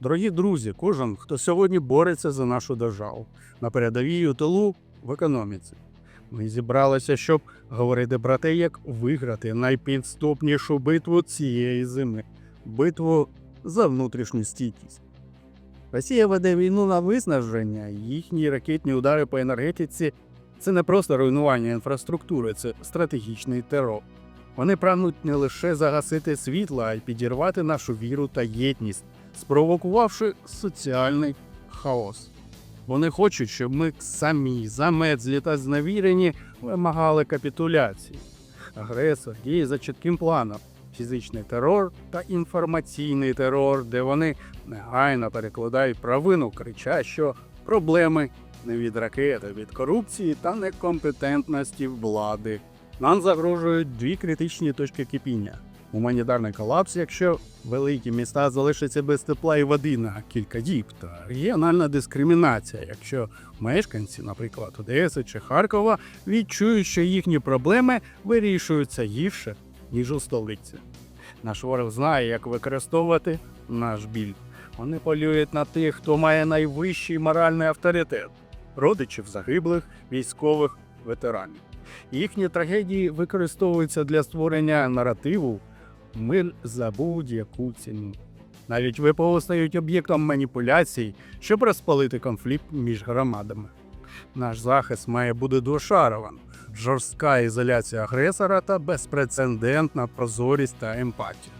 Дорогі друзі, кожен, хто сьогодні бореться за нашу державу на передовій у тилу в економіці. Ми зібралися, щоб говорити про те, як виграти найпідступнішу битву цієї зими битву за внутрішню стійкість. Росія веде війну на виснаження, їхні ракетні удари по енергетиці це не просто руйнування інфраструктури, це стратегічний терор. Вони прагнуть не лише загасити світло, а й підірвати нашу віру та єдність, спровокувавши соціальний хаос. Вони хочуть, щоб ми самі, замерзлі та зневірені, вимагали капітуляції. Агресор діє за чітким планом: фізичний терор та інформаційний терор, де вони негайно перекладають провину, кричать, що проблеми не від ракет, а від корупції та некомпетентності влади. Нам загрожують дві критичні точки кипіння: гуманітарний колапс, якщо великі міста залишаться без тепла і води на кілька діб, та регіональна дискримінація, якщо мешканці, наприклад, Одеси чи Харкова, відчують, що їхні проблеми вирішуються гірше, ніж у столиці. Наш ворог знає, як використовувати наш біль. Вони полюють на тих, хто має найвищий моральний авторитет родичів загиблих, військових, ветеранів. Їхні трагедії використовуються для створення наративу мир за будь-яку ціну. Навіть ВПО стають об'єктом маніпуляцій, щоб розпалити конфлікт між громадами. Наш захист має бути двошаровим. жорстка ізоляція агресора та безпрецедентна прозорість та емпатія.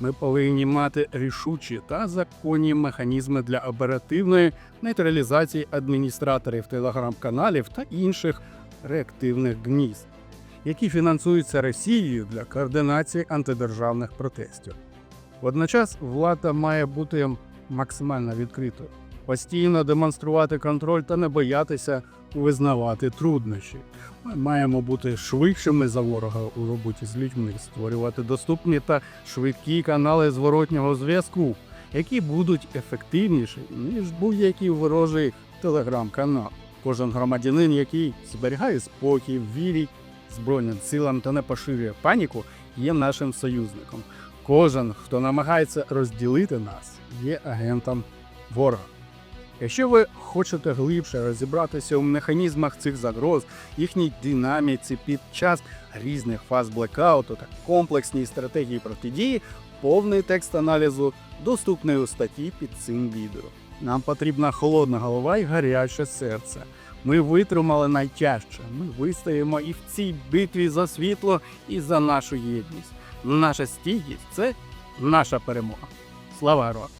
Ми повинні мати рішучі та законні механізми для оперативної нейтралізації адміністраторів телеграм-каналів та інших реактивних гнізд, які фінансуються Росією для координації антидержавних протестів. Водночас влада має бути максимально відкритою, постійно демонструвати контроль та не боятися визнавати труднощі. Ми маємо бути швидшими за ворога у роботі з людьми, створювати доступні та швидкі канали зворотнього зв'язку, які будуть ефективніші, ніж будь-який ворожий телеграм-канал. Кожен громадянин, який зберігає спокій, вірить Збройним силам та не поширює паніку, є нашим союзником. Кожен, хто намагається розділити нас, є агентом ворога. Якщо ви хочете глибше розібратися у механізмах цих загроз, їхній динаміці під час різних фаз блекауту та комплексній стратегії протидії, повний текст аналізу доступний у статті під цим відео. Нам потрібна холодна голова і гаряче серце. Ми витримали найтяжче. Ми вистоїмо і в цій битві за світло і за нашу єдність. Наша стійкість це наша перемога. Слава героям!